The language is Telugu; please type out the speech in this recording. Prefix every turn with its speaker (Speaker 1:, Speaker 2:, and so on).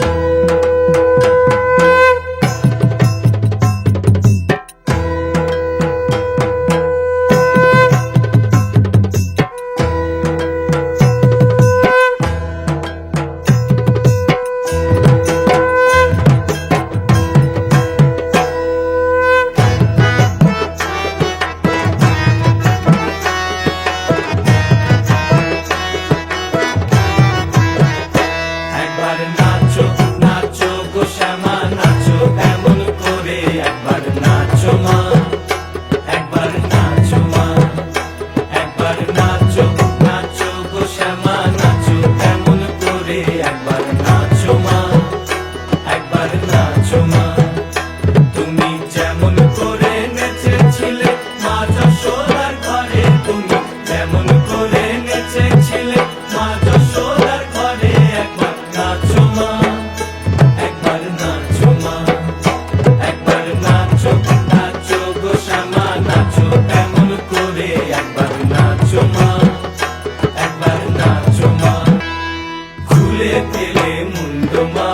Speaker 1: Música కిలే ముందు మా